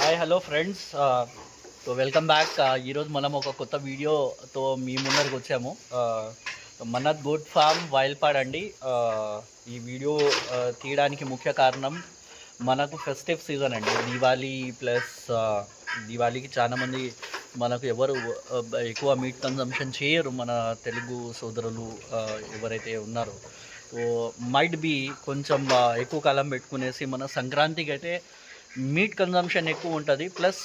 Hi hello friends so welcome back ఈరోజు మనం ఒక కొత్త వీడియోతో మీ ముందరికి వచ్చాము. మనత్ మన్నత్ గుడ్ ఫార్మ్ వైల్పాడ్ అండి. Uh, ఈ వీడియో uh, తీయడానికి ముఖ్య కారణం మనకు ఫెస్టివ్ సీజన్ అండి. దీవాలి ప్లస్ దివాళీకి చాలామంది మనకు ఎవరు uh, ఎక్కువ మీట్ కన్సంప్షన్ చేయరు మన తెలుగు సోదరులు ఎవరైతే ఉన్నారో. సో మైట్ బి కొంచెం ఎక్కువ కాలం పెట్టుకునేసి మన సంక్రాంతికి అయితే మీట్ కన్జంప్షన్ ఎక్కువ ఉంటుంది. ప్లస్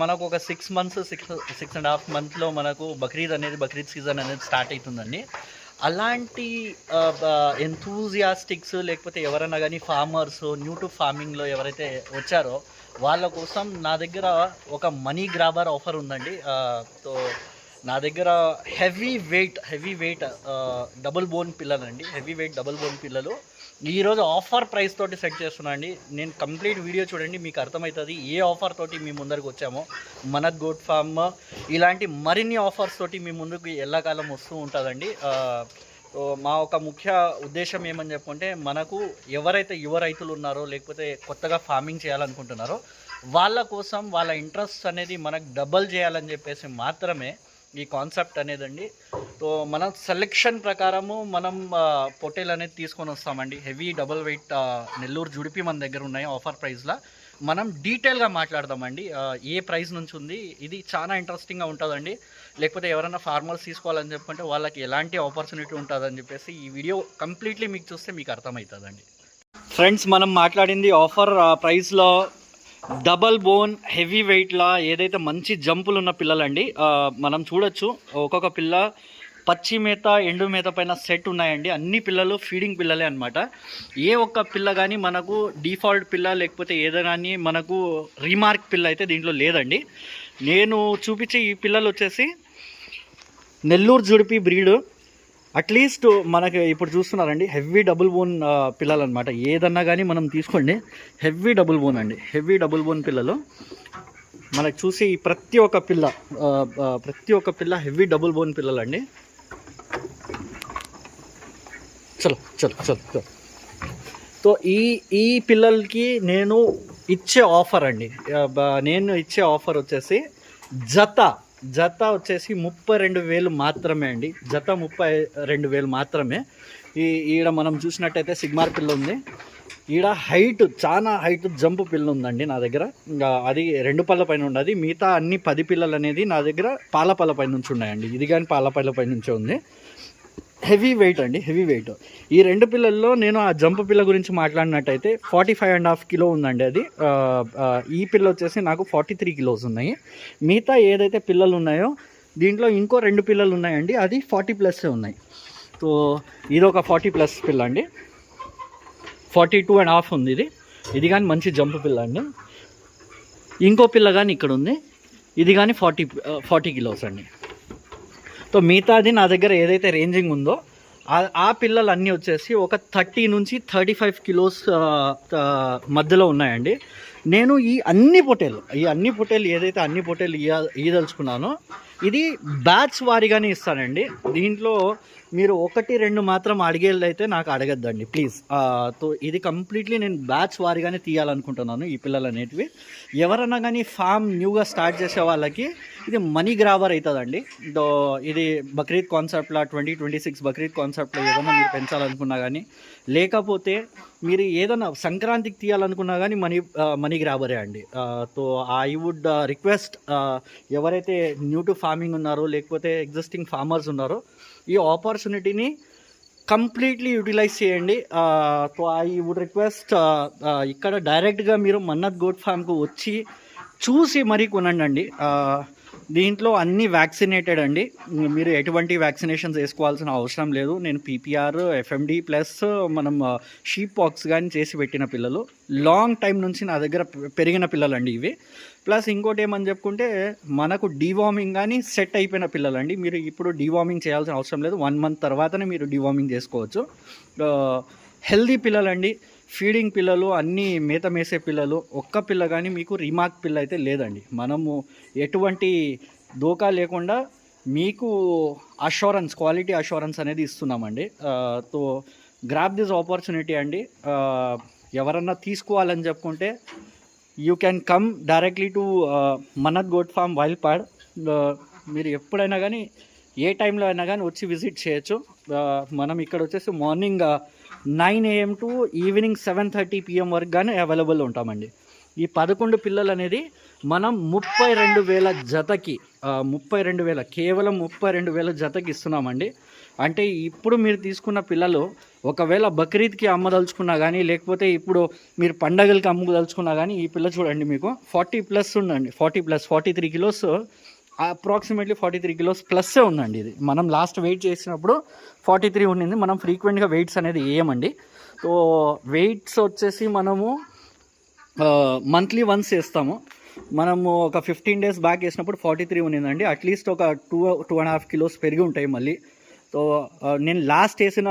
మనకు ఒక six months six six and half మంత్లో మనకు బక్రీద్ అనేది బక్రీద్ సీజన్ అనేది స్టార్ట్ అవుతుందండి అలాంటి ఎంతూజియాస్టిక్స్ లేకపోతే ఎవరైనా కానీ ఫార్మర్స్ న్యూ టు ఫార్మింగ్లో ఎవరైతే వచ్చారో వాళ్ళ కోసం నా దగ్గర ఒక మనీ గ్రాబర్ ఆఫర్ ఉందండి. సో నా దగ్గర heavy weight heavy weight double bone పిల్లలండి. హెవీ వెయిట్ డబుల్ బోన్ పిల్లలు. ఈరోజు ఆఫర్ ప్రైస్ తోటి సెట్ చేస్తున్నా అండి. నేను కంప్లీట్ వీడియో చూడండి మీకు అర్థమవుతుంది. ఏ ఆఫర్ తోటి మీ ముందరికి వచ్చామో మన గోడ్ ఫార్మ్ ఇలాంటి మరిన్ని ఆఫర్స్ తోటి మీ ముందుకు ఎల్లకాలం వస్తూ ఉంటుందండి. మా ఒక ముఖ్య ఉద్దేశం ఏమని చెప్పుకుంటే మనకు ఎవరైతే యువ రైతులు ఉన్నారో లేకపోతే కొత్తగా ఫార్మింగ్ చేయాలనుకుంటున్నారో వాళ్ళ కోసం వాళ్ళ ఇంట్రెస్ట్ అనేది మనకు డబల్ చేయాలని చెప్పేసి మాత్రమే ఈ కాన్సెప్ట్ అనేదండి. సో మన సెలెక్షన్ ప్రకారము మనం పొటేల్ అనేది తీసుకొని వస్తామండి. హెవీ డబుల్ వెయిట్ నెల్లూరు జుడిపి మన దగ్గర ఉన్నాయి ఆఫర్ ప్రైస్లో మనం డీటెయిల్గా మాట్లాడదామండి. ఏ ప్రైస్ నుంచి ఉంది ఇది చాలా ఇంట్రెస్టింగ్గా ఉంటుందండి. లేకపోతే ఎవరైనా ఫార్మర్స్ తీసుకోవాలని చెప్పుకుంటే వాళ్ళకి ఎలాంటి ఆపర్చునిటీ ఉంటుందని చెప్పేసి ఈ వీడియో కంప్లీట్లీ మీకు చూస్తే మీకు అర్థమవుతుందండి. ఫ్రెండ్స్ మనం మాట్లాడింది ఆఫర్ ప్రైస్లో డబల్ బోన్ హెవీ వెయిట్లా ఏదైతే మంచి జంపులు ఉన్న పిల్లలండి మనం చూడొచ్చు. ఒక్కొక్క పిల్ల పచ్చి మేత ఎండు మేత పైన సెట్ ఉన్నాయండి. అన్ని పిల్లలు ఫీడింగ్ పిల్లలే అనమాట ఏ ఒక్క పిల్ల కానీ మనకు డిఫాల్ట్ పిల్ల లేకపోతే ఏదైనా కానీ మనకు రీమార్క్ పిల్ల అయితే దీంట్లో లేదండి. నేను చూపించే ఈ పిల్లలు వచ్చేసి నెల్లూరు జుడిపి బ్రీడ్. అట్లీస్ట్ మనకి ఇప్పుడు చూస్తున్నారండి హెవీ డబుల్ బోన్ పిల్లలు అనమాట ఏదన్నా కానీ మనం తీసుకోండి. హెవీ డబుల్ బోన్ అండి. హెవీ డబుల్ బోన్ పిల్లలు. మనకు చూసి ప్రతి ఒక్క పిల్ల ప్రతి ఒక్క పిల్ల హెవీ డబుల్ బోన్ పిల్లలు అండి చలో చలో చలో చలో. సో ఈ ఈ పిల్లలకి నేను ఇచ్చే ఆఫర్ అండి. బ- నేను ఇచ్చే ఆఫర్ వచ్చేసి జత. జత వచ్చేసి ముప్పై రెండు వేలు మాత్రమే అండి. జత ముప్పై రెండు వేలు మాత్రమే. ఈ ఈడ మనం చూసినట్టయితే సిగ్మార్ పిల్ల ఉంది. ఈడ హైట్ చాలా హైట్ జంప్ పిల్ల ఉందండి నా దగ్గర. ఇంకా అది రెండు పళ్ళ పైన ఉండదు. మిగతా అన్ని పది పిల్లలు అనేది నా దగ్గర పాల పళ్ళ పై నుంచి ఉన్నాయండి. ఇది కానీ పాల పళ్ళ పై నుంచే ఉంది. హెవీ వెయిట్ అండి హెవీ వెయిట్. ఈ రెండు పిల్లల్లో నేను ఆ జంప్ పిల్ల గురించి మాట్లాడినట్టయితే forty five and half kilo ఉందండి అది. ఈ పిల్ల వచ్చేసి నాకు ఫార్టీ త్రీ కిలోస్ ఉన్నాయి. మిగతా ఏదైతే పిల్లలు ఉన్నాయో దీంట్లో ఇంకో రెండు పిల్లలు ఉన్నాయండి అది ఫార్టీ ప్లస్ ఉన్నాయి. సో ఇది ఒక ఫార్టీ ప్లస్ పిల్ల అండి. ఫార్టీ టూ అండ్ హాఫ్ ఉంది ఇది. ఇది కానీ మంచి జంప్ పిల్ల అండి. ఇంకో పిల్ల కానీ ఇక్కడ ఉంది. ఇది కానీ ఫార్టీ ఫార్టీ కిలోస్ అండి. సో మిగతాది నా దగ్గర ఏదైతే రేంజింగ్ ఉందో ఆ- పిల్లలు అన్నీ వచ్చేసి ఒక థర్టీ నుంచి థర్టీ ఫైవ్ కిలోస్ మధ్యలో ఉన్నాయండి. నేను ఈ అన్ని పొటేలు ఈ అన్ని పొటేలు ఏదైతే అన్ని పొటేలు ఇయ్య ఇయ్యదలుచుకున్నానో ఇది బ్యాచ్ వారీగానే ఇస్తానండి. దీంట్లో మీరు ఒకటి రెండు మాత్రం అడిగేళ్ళైతే నాకు అడగద్దండి ప్లీజ్తో ఇది కంప్లీట్లీ నేను బ్యాచ్ వారీగానే తీయాలనుకుంటున్నాను ఈ పిల్లలు అనేటివి. ఎవరన్నా కానీ ఫామ్ న్యూగా స్టార్ట్ చేసే వాళ్ళకి ఇది మనీ గ్రాబర్ అవుతుందండి దో ఇది బక్రీద్ కాన్సెప్ట్లో ట్వంటీ ట్వంటీ సిక్స్ బక్రీద్ కాన్సెప్ట్లో ఏదైనా మీరు పెంచాలనుకున్నా కానీ లేకపోతే మీరు ఏదైనా సంక్రాంతికి తీయాలనుకున్నా కానీ మనీ మనీ గ్రాబరే అండి. సో ఐ వుడ్ రిక్వెస్ట్ ఎవరైతే న్యూ టు ఫార్మింగ్ ఉన్నారు లేకపోతే ఎగ్జిస్టింగ్ ఫార్మర్స్ ఉన్నారు ఈ ఆపర్చునిటీని కంప్లీట్లీ యూటిలైజ్ చేయండి. సో ఐ వుడ్ రిక్వెస్ట్ ఇక్కడ డైరెక్ట్గా మీరు మన్నత్ గోడ్ ఫామ్కు వచ్చి చూసి మరీ కొనండి దీంట్లో అన్ని వ్యాక్సినేటెడ్ అండి. మీరు ఎటువంటి వ్యాక్సినేషన్స్ వేసుకోవాల్సిన అవసరం లేదు. నేను పీపీఆర్ ఎఫ్ఎండి ప్లస్ మనం షీప్ పాక్స్ కానీ చేసి పెట్టిన పిల్లలు. లాంగ్ టైం నుంచి నా దగ్గర పెరిగిన పిల్లలు అండి ఇవి. ప్లస్ ఇంకోటి ఏమని చెప్పుకుంటే మనకు డివార్మింగ్ కానీ సెట్ అయిపోయిన పిల్లలండి. మీరు ఇప్పుడు డివార్మింగ్ చేయాల్సిన అవసరం లేదు. వన్ మంత్ తర్వాతనే మీరు డివార్మింగ్ చేసుకోవచ్చు. హెల్దీ పిల్లలండి. ఫీడింగ్ పిల్లలు అన్నీ మేత మేసే పిల్లలు ఒక్క పిల్ల కానీ మీకు రిమార్క్ పిల్ల అయితే లేదండి. మనము ఎటువంటి దోకా లేకుండా మీకు అష్యూరెన్స్ క్వాలిటీ అష్యూరెన్స్ అనేది ఇస్తున్నామండి. సో గ్రాప్ దిస్ ఆపర్చునిటీ అండి. ఎవరన్నా తీసుకోవాలని చెప్పుకుంటే you can come directly to మనత్ goat farm wild pod మీరు ఎప్పుడైనా కానీ ఏ టైంలో అయినా కానీ వచ్చి విజిట్ చేయొచ్చు. Uh, మనం ఇక్కడ వచ్చేసి morning uh, nine AM to evening seven thirty PM వరకు కానీ అవైలబుల్ ఉంటామండి. ఈ పదకొండు పిల్లలు అనేది మనం ముప్పై రెండు వేల జతకి uh, ముప్పై రెండు వేల కేవలం ముప్పై రెండు వేల జతకి ఇస్తున్నామండి. అంటే ఇప్పుడు మీరు తీసుకున్న పిల్లలు ఒకవేళ బక్రీద్కి అమ్మదలుచుకున్నా కానీ లేకపోతే ఇప్పుడు మీరు పండగలకి అమ్మదలుచుకున్నా కానీ ఈ పిల్ల చూడండి మీకు ఫార్టీ ప్లస్ ఉందండి. Forty plus forty three kilos approximately forty three kilos ప్లస్సే ఉందండి ఇది. మనం లాస్ట్ వెయిట్ చేసినప్పుడు ఫార్టీ త్రీ ఉండింది. మనం ఫ్రీక్వెంట్గా వెయిట్స్ అనేది వేయమండి. సో వెయిట్స్ వచ్చేసి మనము మంత్లీ వన్స్ వేస్తాము. మనము ఒక ఫిఫ్టీన్ డేస్ బ్యాక్ వేసినప్పుడు ఫార్టీ త్రీ ఉన్నిందండి అట్లీస్ట్ ఒక two two and half kilos పెరిగి ఉంటాయి మళ్ళీ. సో నేను లాస్ట్ వేసిన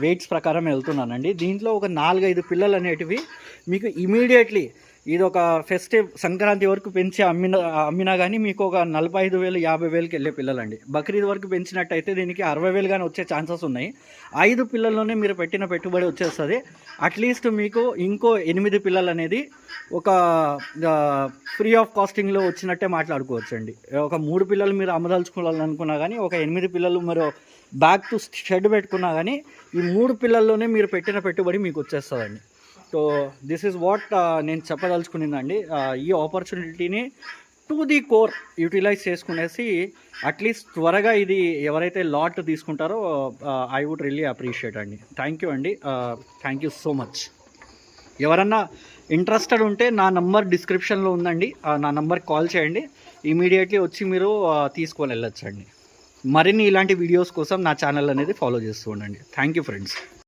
వెయిట్స్ ప్రకారం వెళ్తున్నానండి. దీంట్లో ఒక నాలుగైదు పిల్లలు అనేటివి మీకు ఇమీడియట్లీ ఇది ఒక ఫెస్టివ్ సంక్రాంతి వరకు పెంచి అమ్మిన అమ్మినా కానీ మీకు ఒక నలభై ఐదు వేలు యాభై వేలకి వెళ్ళే పిల్లలండి. బక్రీద్ వరకు పెంచినట్టయితే దీనికి అరవై వేలు కానీ వచ్చే ఛాన్సెస్ ఉన్నాయి. ఐదు పిల్లల్లోనే మీరు పెట్టిన పెట్టుబడి వచ్చేస్తుంది. అట్లీస్ట్ మీకు ఇంకో ఎనిమిది పిల్లలు అనేది ఒక ఫ్రీ ఆఫ్ కాస్టింగ్లో వచ్చినట్టే మాట్లాడుకోవచ్చు అండి ఒక మూడు పిల్లలు మీరు అమ్మదలుచుకోవాలనుకున్నా కానీ ఒక ఎనిమిది పిల్లలు మీరు బ్యాక్ టు షెడ్ పెట్టుకున్నా కానీ ఈ మూడు పిల్లల్లోనే మీరు పెట్టిన పెట్టుబడి మీకు వచ్చేస్తుందండి. సో దిస్ ఈజ్ వాట్ నేను చెప్పదలుచుకునిందండి. Uh, ఈ ఆపర్చునిటీని టు ది కోర్ యూటిలైజ్ చేసుకునేసి అట్లీస్ట్ త్వరగా ఇది ఎవరైతే లాట్ తీసుకుంటారో ఐ వుడ్ రియల్లీ అప్రిషియేట్ అండి. థ్యాంక్ యూ అండి. థ్యాంక్ యూ సో మచ్ ఎవరన్నా ఇంట్రెస్టెడ్ ఉంటే నా నంబర్ డిస్క్రిప్షన్లో ఉందండి. Uh, నా నంబర్ కాల్ చేయండి. ఇమీడియట్లీ వచ్చి మీరు uh, తీసుకొని వెళ్ళొచ్చండి. మరిన్ని ఇలాంటి వీడియోస్ కోసం నా ఛానల్ అనేది ఫాలో చేస్తూ ఉండండి. Thank you friends